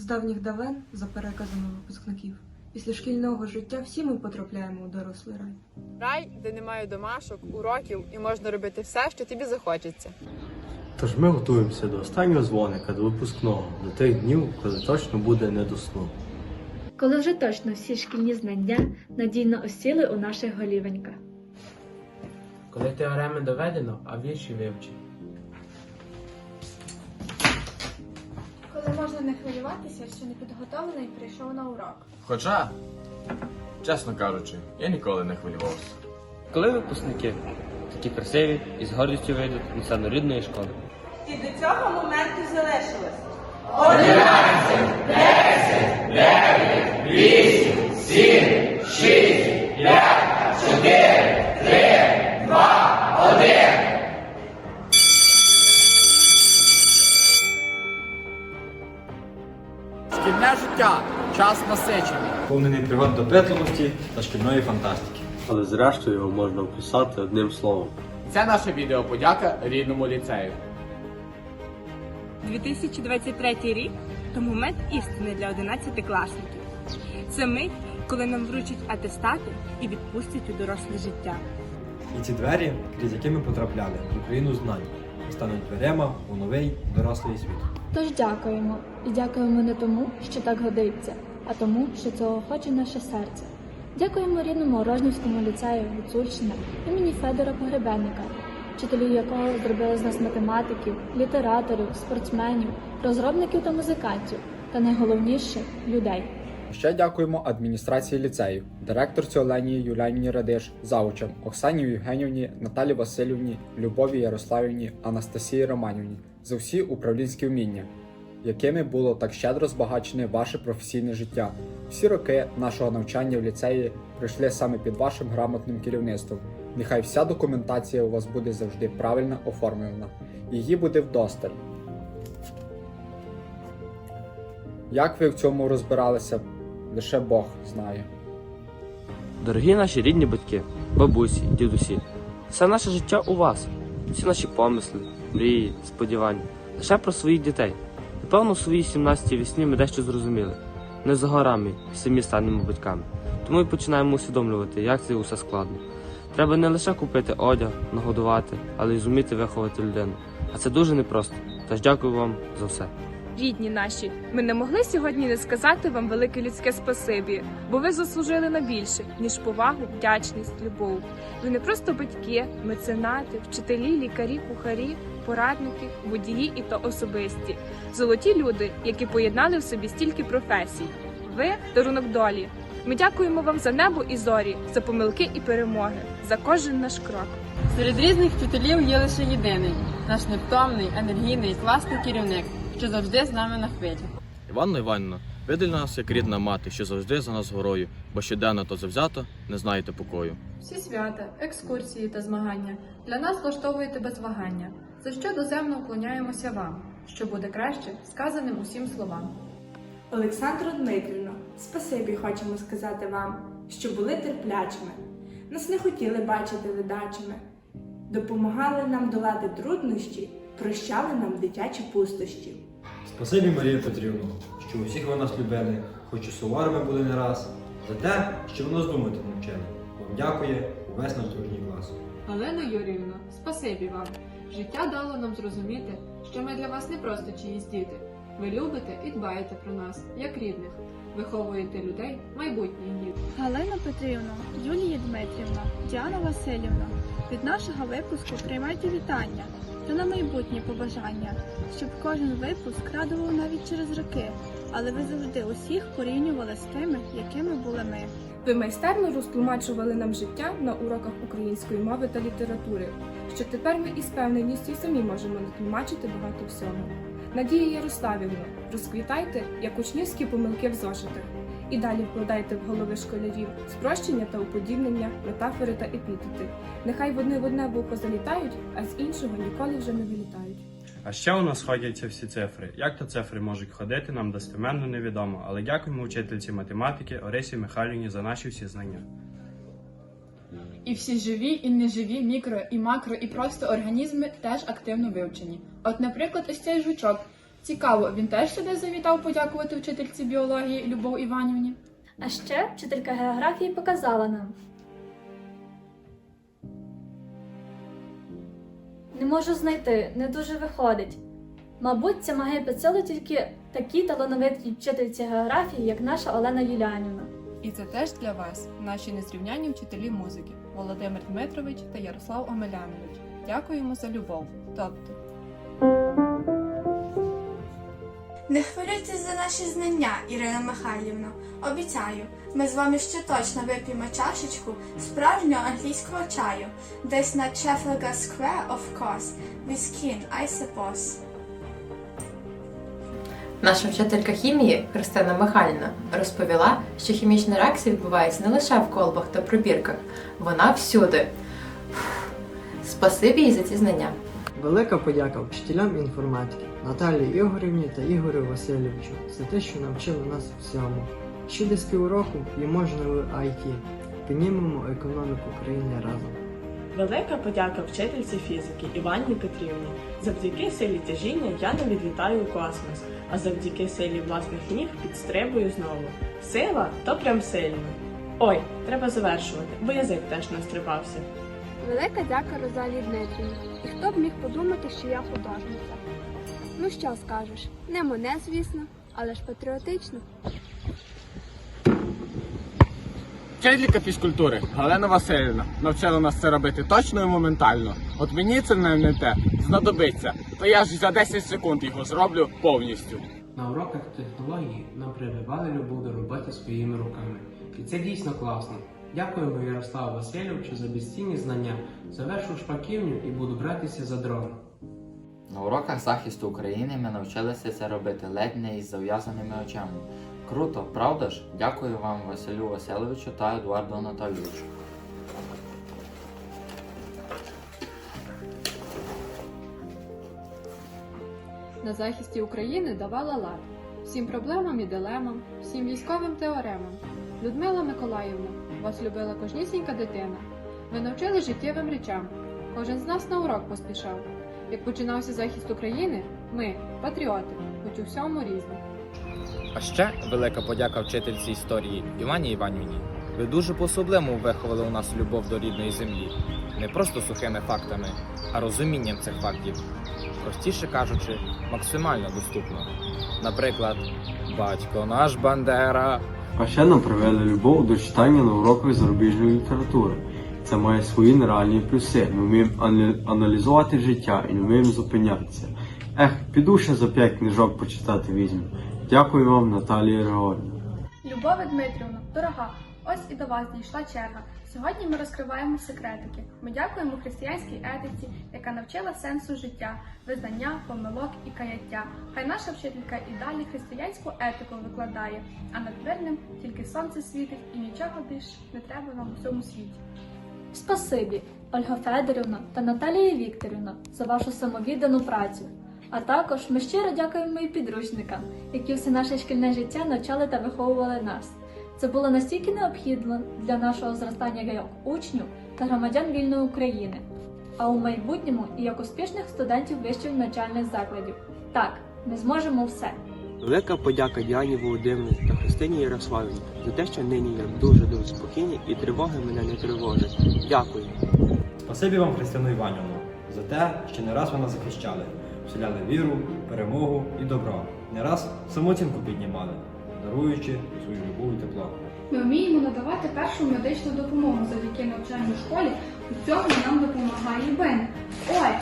З давніх давен, за переказами випускників, після шкільного життя всі ми потрапляємо у дорослий рай. Рай, де немає домашок, уроків і можна робити все, що тобі захочеться. Тож ми готуємося до останнього дзвоника, до випускного, до тих днів, коли точно буде не до сну. коли вже точно всі шкільні знання надійно осіли у наших голівеньках. Коли теореми доведено, а вірші вивчені. Коли можна не хвилюватися, що не підготовлений прийшов на урок. Хоча, чесно кажучи, я ніколи не хвилювався. Коли випускники такі красиві і з гордістю вийдуть на сцену рідної школи. І до цього моменту залишилось. Насичений. повнений пригод допитливості та шкільної фантастики. Але зрештою його можна описати одним словом. Це наша відеоподяка рідному ліцею. 2023 рік то момент істини для 11-класників. Це мить, коли нам вручать атестати і відпустять у доросле життя. І ці двері, крізь які ми потрапляли в Україну знань, стануть дверима у новий дорослий світ. Тож дякуємо і дякуємо не тому, що так годиться, а тому, що цього хоче наше серце. Дякуємо рідному Рожнівському ліцею Гуцульщина імені Федора Погребенника, вчителі якого зробили з нас математиків, літераторів, спортсменів, розробників та музикантів, та найголовніше людей. Ще дякуємо адміністрації ліцею, директорці Олені Юлянівні Радиш, заучам Оксані Євгенівні, Наталі Васильівні, Любові Ярославівні, Анастасії Романівні за всі управлінські вміння, якими було так щедро збагачене ваше професійне життя. Всі роки нашого навчання в ліцеї пройшли саме під вашим грамотним керівництвом. Нехай вся документація у вас буде завжди правильно оформлена. Її буде вдосталь. Як ви в цьому розбиралися, лише Бог знає. Дорогі наші рідні батьки, бабусі, дідусі, все наше життя у вас, всі наші помисли, мрії, сподівання, лише про своїх дітей. Напевно, у своїй 17-й весні ми дещо зрозуміли. Не за горами самі станемо батьками. Тому і починаємо усвідомлювати, як це усе складно. Треба не лише купити одяг, нагодувати, але й зуміти виховати людину. А це дуже непросто. Тож дякую вам за все. Рідні наші, ми не могли сьогодні не сказати вам велике людське спасибі, бо ви заслужили на більше, ніж повагу, вдячність, любов. Ви не просто батьки, меценати, вчителі, лікарі, кухарі, порадники, водії і то особисті. Золоті люди, які поєднали в собі стільки професій. Ви дарунок долі. Ми дякуємо вам за небо і зорі, за помилки і перемоги, за кожен наш крок. Серед різних вчителів є лише єдиний, наш невтомний, енергійний, класний керівник, що завжди з нами на хвилі. Іванна Іванівна, ви для нас як рідна мати, що завжди за нас горою, бо щоденно то завзято, не знаєте покою. Всі свята, екскурсії та змагання для нас влаштовуєте без вагання, за що доземно уклоняємося вам, що буде краще сказаним усім словам. Олександро Дмитрівно, спасибі хочемо сказати вам, що були терплячими. Нас не хотіли бачити ледачими. Допомагали нам долати труднощі, прощали нам дитячі пустощі. Спасибі, Марія Петрівна, що усіх ви нас любили, хоч і суворими були не раз, за те, що ви нас думати навчили. Вам дякує увесь наш дружній клас. Олена Юріївна, спасибі вам. Життя дало нам зрозуміти, що ми для вас не просто чиїсь діти. Ви любите і дбаєте про нас, як рідних, виховуєте людей, майбутніх діт. Галина Петрівна, Юлія Дмитрівна, Діана Васильівна, від нашого випуску приймайте вітання та на майбутнє побажання, щоб кожен випуск радував навіть через роки, але ви завжди усіх порівнювали з тими, якими були ми. Ви майстерно розтлумачували нам життя на уроках української мови та літератури, що тепер ми із певненістю самі можемо натлумачити багато всього. Надія Ярославівна, розквітайте, як учнівські помилки в зошитах, і далі вкладайте в голови школярів спрощення та уподібнення, метафори та епітети. Нехай вони в одне вухо залітають, а з іншого ніколи вже не вилітають. А ще у нас ходяться всі цифри. Як то цифри можуть ходити, нам достеменно невідомо, але дякуємо вчительці математики Орисі Михайлівні за наші всі знання. І всі живі і неживі мікро і макро і просто організми теж активно вивчені. От, наприклад, ось цей жучок. Цікаво, він теж сюди завітав подякувати вчительці біології Любов Іванівні. А ще вчителька географії показала нам. Не можу знайти, не дуже виходить. Мабуть, це має під тільки такі талановиті вчительці географії, як наша Олена Юліанівна. І це теж для вас, наші незрівнянні вчителі музики Володимир Дмитрович та Ярослав Омелянович. Дякуємо за любов. Тобто. Не хвилюйтесь за наші знання, Ірина Михайлівна. Обіцяю, ми з вами ще точно вип'ємо чашечку справжнього англійського чаю. Десь на Trafalgar Square, of course. With skin, I suppose. Наша вчителька хімії Христина Михайлівна розповіла, що хімічні реакції відбуваються не лише в колбах та пробірках, вона всюди. Спасибі їй за ці знання. Велика подяка вчителям інформатики Наталії Ігорівні та Ігорю Васильовичу за те, що навчили нас всьому. Ще десь півроку і можна в IT. Піднімемо економіку країни разом. Велика подяка вчительці фізики Іванні Петрівні. Завдяки силі тяжіння я не відлітаю у космос, а завдяки силі власних ніг підстрибую знову. Сила то прям сильно. Ой, треба завершувати, бо язик теж настрибався. Велика дяка Розалії Дмитрівні. І хто б міг подумати, що я художниця? Ну що скажеш? Не мене, звісно, але ж патріотично. Вчителька фізкультури Галина Васильівна навчила нас це робити точно і моментально. От мені це не, не те знадобиться, то я ж за 10 секунд його зроблю повністю. На уроках технології нам прививали любов до роботи своїми руками. І це дійсно класно. Дякуємо Ярославу Васильовичу за безцінні знання. Завершу шпаківню і буду братися за дрон. На уроках захисту України ми навчилися це робити ледь не із зав'язаними очами. Круто, правда ж? Дякую вам, Василю Васильовичу та Едуарду Анатолійовичу. На захисті України давала лад всім проблемам і дилемам, всім військовим теоремам. Людмила Миколаївна, вас любила кожнісінька дитина. Ви навчили життєвим речам. Кожен з нас на урок поспішав. Як починався захист України, ми патріоти, хоч у всьому різні. А ще велика подяка вчительці історії Івані Іванівні. Ви дуже по-особливому виховали у нас любов до рідної землі, не просто сухими фактами, а розумінням цих фактів. Простіше кажучи, максимально доступно. Наприклад, батько наш Бандера. А ще нам привели любов до читання на уроках зарубіжної літератури. Це має свої нереальні плюси. Ми вміємо аналізувати життя і не вміємо зупинятися. Ех, піду ще за п'ять книжок почитати візьму. Дякую вам, Наталія Григорівна. Любове Дмитрівна, дорога, ось і до вас дійшла черга. Сьогодні ми розкриваємо секретики. Ми дякуємо християнській етиці, яка навчила сенсу життя, визнання, помилок і каяття. Хай наша вчителька і далі християнську етику викладає, а над мирним тільки сонце світить і нічого більш не треба нам у цьому світі. Спасибі, Ольга Федорівна та Наталія Вікторівна, за вашу самовіддану працю. А також ми щиро дякуємо і підручникам, які все наше шкільне життя навчали та виховували нас. Це було настільки необхідно для нашого зростання як учнів та громадян вільної України, а у майбутньому і як успішних студентів вищих навчальних закладів. Так, ми зможемо все. Велика подяка Діані Володимирівні та Христині Ярославівні за те, що нині я дуже дуже спокійні і тривоги мене не тривожать. Дякую. Спасибі вам, Христину Іванівну, за те, що не раз ви нас захищали, вселяли віру, перемогу і добро. Не раз самооцінку піднімали, даруючи свою любов і тепло. Ми вміємо надавати першу медичну допомогу завдяки навчанню в школі. У цьому нам допомагає бинт. Ой,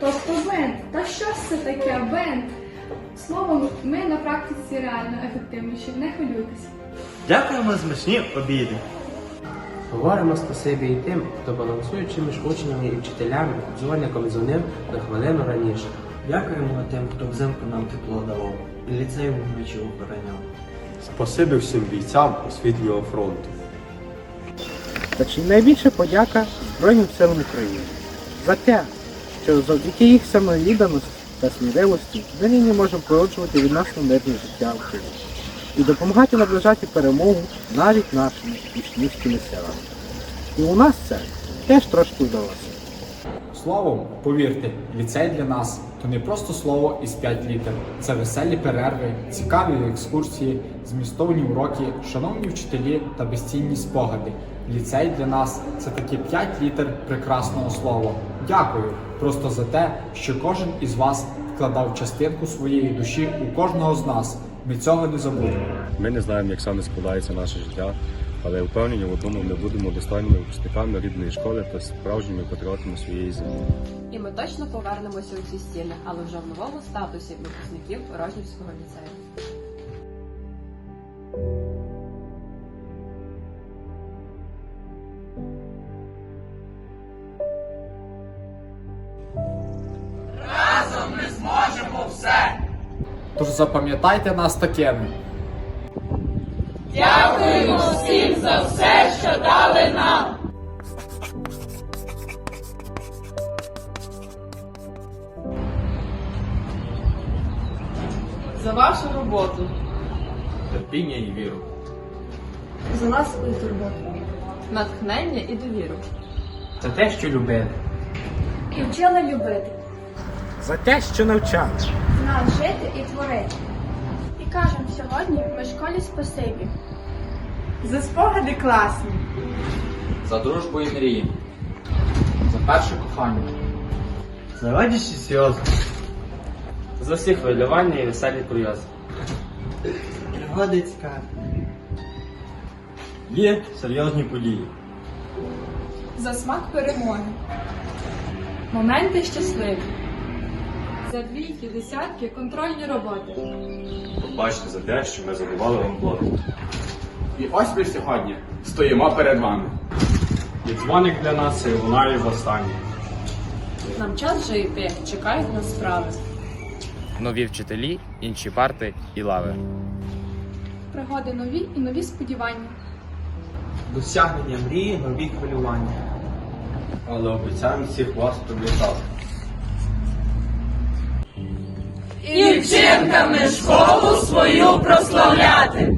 тобто бинт. Та що ж це таке бинт? Словом, ми на практиці реально ефективніші, не хвилюйтесь. Дякуємо за смачні обіди. Говоримо спасибі і тим, хто балансуючи між учнями і вчителями, дзвоником дзвонив на хвилину раніше. Дякуємо тим, хто взимку нам тепло давав і ліцею вночі охороняв. Спасибі всім бійцям освітнього фронту. Найбільша подяка Збройним силам України за те, що завдяки їх самовідданості та сміливості ми нині можемо породжувати відносно мирне життя в Україні і допомагати наближати перемогу навіть нашими учнівськими силами. І у нас це теж трошки вдалося. Словом, повірте, ліцей для нас то не просто слово із п'ять літер. Це веселі перерви, цікаві екскурсії, змістовні уроки, шановні вчителі та безцінні спогади. Ліцей для нас це такі п'ять літер прекрасного слова. Дякую просто за те, що кожен із вас вкладав частинку своєї душі у кожного з нас. Ми цього не забудемо. Ми не знаємо, як саме складається наше життя, але впевнені в одному ми будемо достойними випускниками рідної школи та справжніми патріотами своєї землі. І ми точно повернемося у ці стіни, але вже в новому статусі випускників Рожнівського ліцею. Разом ми зможемо все! Тож запам'ятайте нас такими. Дякуємо всім за все, що дали нам. За вашу роботу. Терпіння і віру. За нас і турботу. Натхнення і довіру. За те, що любили. І вчили любити, За те, що навчали. знали жити і творити. Кажемо сьогодні ми школі спасибі. За спогади класні. За дружбу і мрії. За перше кохання. За радість і сльози. За всі хвилювання і веселі курйози. Пригоди цікаві. Є серйозні події. За смак перемоги. Моменти щасливі. За двійки, десятки, контрольні роботи. Побачте за те, що ми забували вам плату. І ось ми сьогодні стоїмо перед вами. І дзвоник для нас і лунає востаннє. Нам час вже йти, чекають нас справи. Нові вчителі, інші парти і лави. Пригоди нові і нові сподівання. Досягнення мрії, нові хвилювання. Але обіцяємо всіх вас привітати. І вчинками школу свою прославляти.